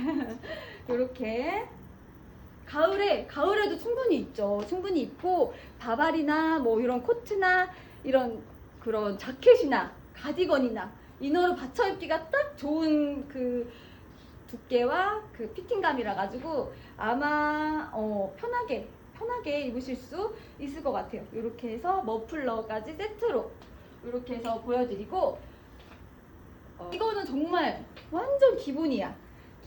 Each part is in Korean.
이렇게 가을에 가을에도 충분히 입죠. 충분히 입고 바바리나 뭐 이런 코트나 이런 그런 자켓이나 가디건이나 이너로 받쳐 입기가 딱 좋은 그 두께와 그 피팅감이라 가지고 아마 어, 편하게 편하게 입으실 수 있을 것 같아요. 이렇게 해서 머플러까지 세트로 이렇게 해서 보여드리고 어, 이거는 정말 완전 기본이야.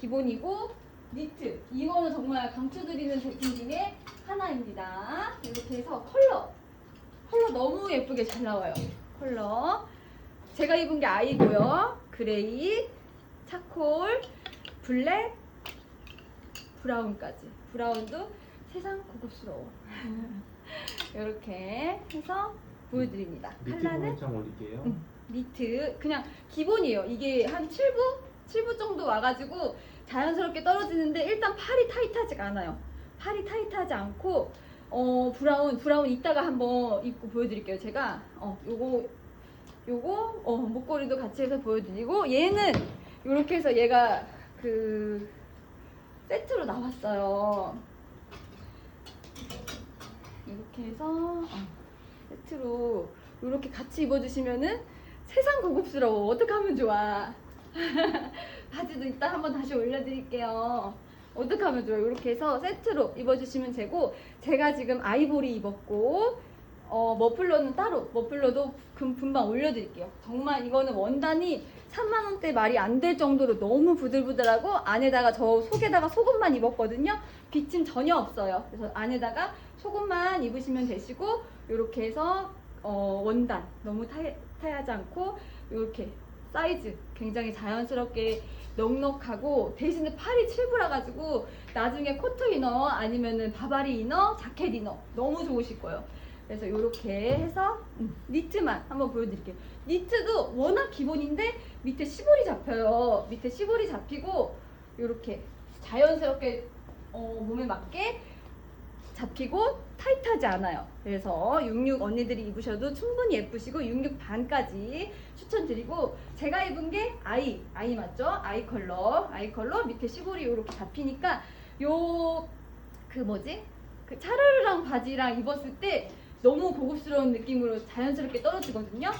기본이고 니트 이거는 정말 강추드리는 제품 중에 하나입니다. 이렇게 해서 컬러 컬러 너무 예쁘게 잘 나와요. 컬러 제가 입은 게 아이고요. 그레이, 차콜, 블랙, 브라운까지. 브라운도 세상 고급스러워. 이렇게 해서 보여드립니다. 밑에 컬러는 공장 올릴게요. 음. 니트 그냥 기본이에요. 이게 한 7부? 7부 정도 와가지고 자연스럽게 떨어지는데 일단 팔이 타이트하지가 않아요. 팔이 타이트하지 않고 어 브라운 브라운 이따가 한번 입고 보여드릴게요. 제가 어 요거 요거 어 목걸이도 같이 해서 보여드리고 얘는 이렇게 해서 얘가 그 세트로 나왔어요. 이렇게 해서 어, 세트로 이렇게 같이 입어주시면은 세상 고급스러워. 어떻게 하면 좋아? 바지도 이따 한번 다시 올려드릴게요. 어떻게 하면 좋아요? 이렇게 해서 세트로 입어주시면 되고 제가 지금 아이보리 입었고 어, 머플러는 따로 머플러도 금, 금방 올려드릴게요. 정말 이거는 원단이 3만 원대 말이 안 될 정도로 너무 부들부들하고 안에다가 저 속에다가 소금만 입었거든요. 비침 전혀 없어요. 그래서 안에다가 소금만 입으시면 되시고 이렇게 해서 어, 원단 너무 타, 타하지 않고 이렇게 사이즈 굉장히 자연스럽게 넉넉하고 대신에 팔이 칠부라 가지고 나중에 코트 이너 아니면은 바바리 이너, 자켓 이너 너무 좋으실 거예요. 그래서 이렇게 해서 음, 니트만 한번 보여드릴게요. 니트도 워낙 기본인데 밑에 시볼이 잡혀요. 밑에 시볼이 잡히고 이렇게 자연스럽게 어, 몸에 맞게 잡히고 타이트하지 않아요. 그래서 66 언니들이 입으셔도 충분히 예쁘시고 66 반까지 추천드리고 제가 입은 게 아이 아이 맞죠? 아이 컬러 아이 컬러 밑에 시볼이 이렇게 잡히니까 요 그 뭐지? 그 차르르랑 바지랑 입었을 때 너무 고급스러운 느낌으로 자연스럽게 떨어지거든요.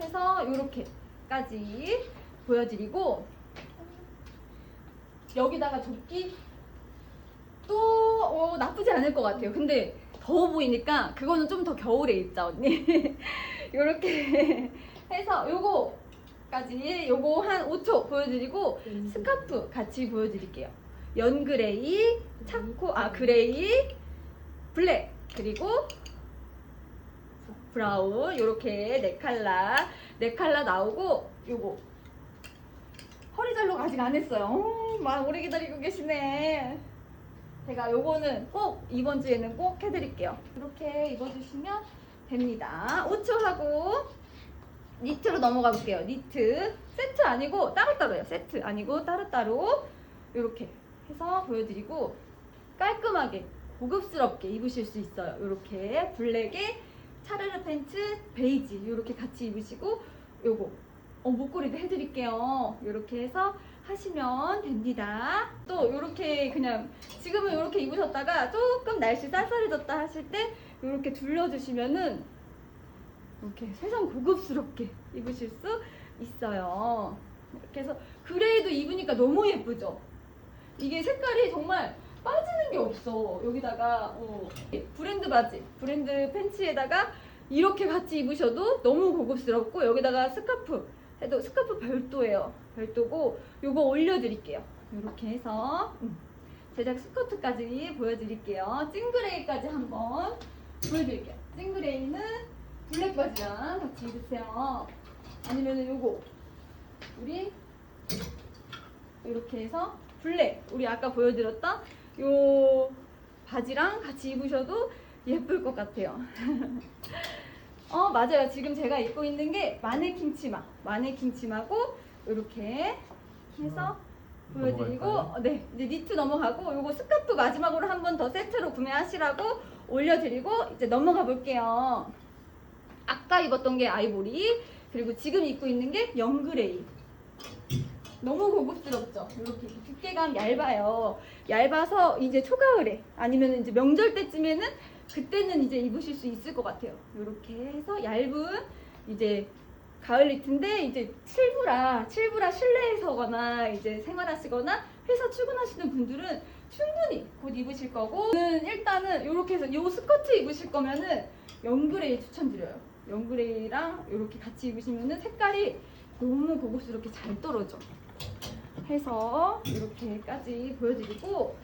해서 이렇게까지 보여드리고 여기다가 조끼 또 어, 나쁘지 않을 것 같아요. 근데 더워 보이니까 그거는 좀 더 겨울에 입자 언니. 이렇게 해서 요거까지 요거 한 5초 보여드리고 스카프 같이 보여드릴게요. 연 그레이, 차코 아 그레이, 블랙 그리고 브라운 요렇게 네 컬러 네 컬러 나오고 요거 허리 잘록 아직 안 했어요. 어, 막 오래 기다리고 계시네. 제가 요거는 꼭 이번 주에는 꼭 해드릴게요. 이렇게 입어주시면 됩니다. 5초 하고 니트로 넘어가 볼게요. 니트 세트 아니고 따로따로예요. 세트 아니고 따로따로 이렇게 해서 보여드리고 깔끔하게 고급스럽게 입으실 수 있어요. 이렇게 블랙에 차르르 팬츠 베이지 이렇게 같이 입으시고 요거 어, 목걸이도 해드릴게요. 이렇게 해서 하시면 됩니다. 또 이렇게 그냥 지금은 이렇게 입으셨다가 조금 날씨 쌀쌀해졌다 하실 때 이렇게 둘러주시면은 이렇게 세상 고급스럽게 입으실 수 있어요. 이렇게 해서 그레이도 입으니까 너무 예쁘죠? 이게 색깔이 정말 빠지는 게 없어. 여기다가 어, 브랜드 바지, 브랜드 팬츠에다가 이렇게 같이 입으셔도 너무 고급스럽고 여기다가 스카프 해도 스카프 별도예요. 별도고 요거 올려드릴게요. 이렇게 해서 음, 제작 스커트까지 보여드릴게요. 찡그레이까지 한번 보여드릴게요. 찡그레이는 블랙 바지랑 같이 입으세요. 아니면은 요거 우리 이렇게 해서 블랙 우리 아까 보여드렸던 요 바지랑 같이 입으셔도 예쁠 것 같아요. 어 맞아요. 지금 제가 입고 있는 게 마네킹 치마, 마네킹 치마고 이렇게 해서 보여드리고 넘어갈까요? 어, 네 이제 니트 넘어가고 요거 스카프 마지막으로 한 번 더 세트로 구매하시라고 올려드리고 이제 넘어가 볼게요. 아까 입었던 게 아이보리 그리고 지금 입고 있는 게 영그레이 너무 고급스럽죠. 이렇게 두께감 얇아요. 얇아서 이제 초가을에 아니면 이제 명절 때쯤에는 그때는 이제 입으실 수 있을 것 같아요. 이렇게 해서 얇은 이제 가을 니트인데 이제 칠부라 칠부라 실내에서거나 이제 생활하시거나 회사 출근하시는 분들은 충분히 곧 입으실 거고 저는 일단은 이렇게 해서 요 스커트 입으실 거면은 연그레이 추천드려요. 연그레이랑 이렇게 같이 입으시면은 색깔이 너무 고급스럽게 잘 떨어져. 해서 이렇게까지 보여드리고